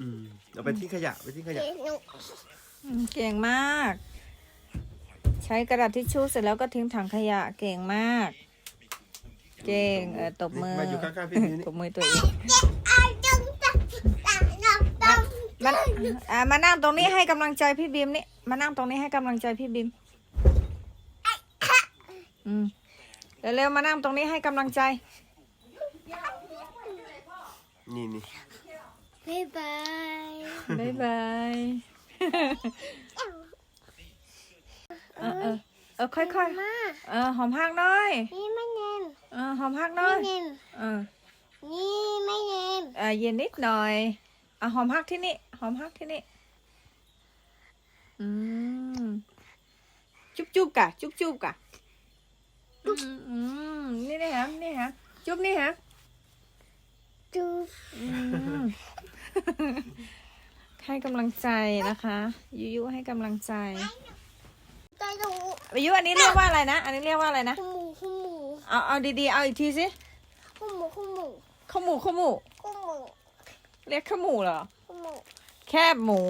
อืมเอาไปทิ้งขยะไปทิ้งขยะ อืมเก่งมาก ใช้กระดาษทิชชู่เสร็จแล้วก็ทิ้งถังขยะเก่งมาก เก่งเออตบมือมาอยู่ข้างๆพี่นี่ ตบมือตัวเองมันอ่ามานั่งตรงนี้ให้กำลังใจพี่บีมนี่มานั่งตรงนี้ให้กำลังใจพี่บีมอืมเร็วๆมานั่งตรงนี้ให้กำลังใจ นี่นี่ บ๊ายบายบ๊ายบายเออเออเออค่อยมาๆเออหอมหักหน่อยนี่ไม่เนมเออหอมหักหน่อยไม่เนมเออนี่ไม่เนมเออเย็นนิดหน่อยอะหอมหักที่นี่หอมหักที่นี่อืมจุ๊บจุ๊บกะจุ๊บจุ๊บกะอืมอืมนี่นี่ฮะนี่ฮะจุ๊บนี่ฮะดูอืม ให้กำลังใจนะคะยุยุให้กำลังใจตาดูยุอันนี้เรียกว่าอะไรนะ อันนี้เรียกว่าอะไรนะขมูขมูเอาเอาดีๆเอาอีกทีสิขมูขมูข้าวหมูข้าวหมูขมูเรียกข้าวหมูเหรอขมูแคบหมู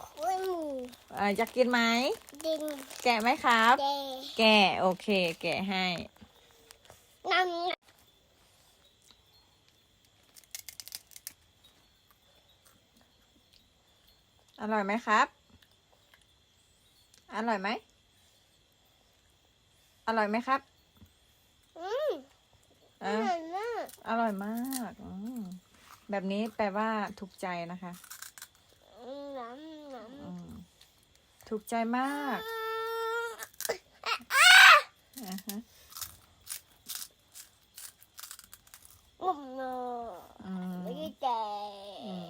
ขมูอ่าอยากกินไหมดินแกะไหมครับเดแกะโอเค แกะให้น้ำ อร่อยไหมครับ อร่อยไหม อร่อยไหมครับ อืมเอออร่อยมาก อร่อยมากอืมแบบนี้แปลว่าถูกใจนะคะอืมน้ำน้อืมถูกใจมากำอ่าฮะงมเนอะอืมไม่ได้แต่อืม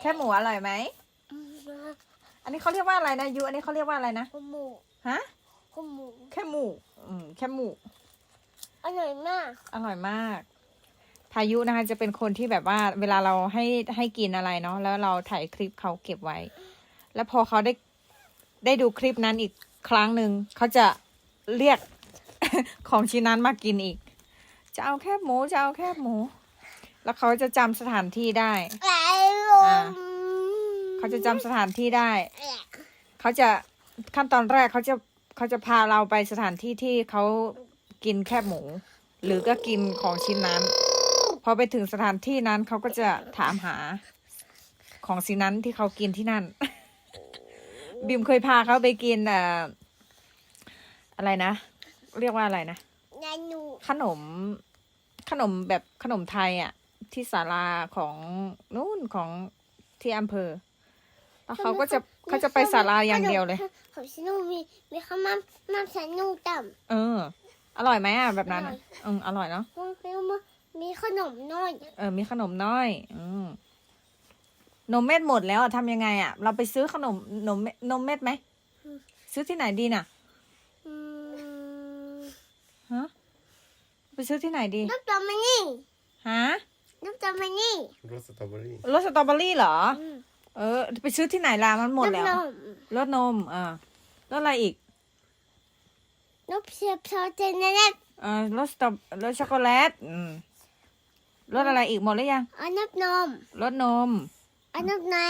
แค่หมูอร่อยไหม อันนี้เขาเรียกว่าอะไรนะยูอันนี้เขาเรียกว่าอะไรนะขมูฮะขมูแค่หมูอืมแค่หมูอร่อยมาก อร่อยมาก พายุนะคะจะเป็นคนที่แบบว่าเวลาเราให้ให้กินอะไรเนาะแล้วเราถ่ายคลิปเขาเก็บไว้ แล้วพอเขาได้ได้ดูคลิปนั้นอีกครั้งหนึ่งเขาจะเรียกของชิ้นนั้นมากินอีก จะเอาแคบหมูจะเอาแคบหมู แล้วเขาจะจำสถานที่ได้ไอ้ลอ่าม เขาจะจำสถานที่ได้ เขาจะขั้นตอนแรกเขาจะเขาจะพาเราไปสถานที่ที่เขากินแคบหมู หรือก็กินของชิ้นนั้น พอไปถึงสถานที่นั้นเขาก็จะถามหาของสิ่งนั้นที่เขากินที่นั่น บิมเคยพาเขาไปกินเอ่ออะไรนะ เรียกว่าอะไรนะ นานูขนมขนมแบบขนมไทยอะ ที่ศาลาของนู่นของที่อำเภอ แล้วเขาก็จะเขาจะไปศาลาอย่างเดียวเลย ของฉันนูมีมีข้าวมันมันฉันนูต่เออ อร่อยไหมอะแบบนั้นอร่อะอยอืมอร่อยเนาะำมันเป็นมันมีขนมน้อยเออ มีขนมน้อย อืมนมเม็ดหมดแล้วอะทำยังไงอะ เราไปซื้อขนมนมเม็ดนมเม็ดไหม ซื้อที่ไหนดีน่ะ อืมฮะ ไปซื้อที่ไหนดี น้ำตาลมันนี่ฮะ น้ำตาลมันนี่ รสสตรอเบอรี่รสสตรอเบอรี่เหรอ อืม เออ ไปซื้อที่ไหนล่ะมันหมดแล้วน้ำนมรสนมอ่ารสอะไรอีกน้ำเสียบซอสเจนเน็ตเออรสสตรอรสช็อกโกแลตอืมรสอะไรอีกหมดหรือยังอันน้ำนมรสนมอันน้ำแน่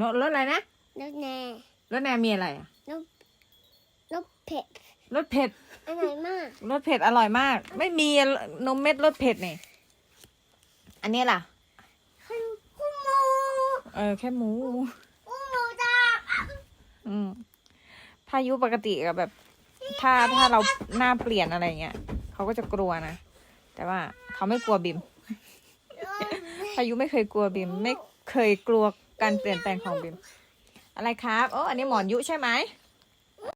รสรสอะไรนะน้ำแน่รสแนมมีอะไรอะน้ำน้ำเผ็ดรสเผ็ดอร่อยมากรสเผ็ดอร่อยมาก ไม่มีนมเม็ดรสเผ็ดนี่อันนี้ล่ะคุณคุณหมู เออ แค่หมูคุณหมูจ้าอืมพายุปกติกับแบบ ถ้าถ้าเราหน้าเปลี่ยนอะไรเงี้ยเขาก็จะกลัวนะ แต่ว่าเขาไม่กลัวบิม พายุไม่เคยกลัวบิม ไม่เคยกลัวการเปลี่ยนแปลงของบิม อะไรครับโอ้อันนี้หมอนยุใช่ไหมอ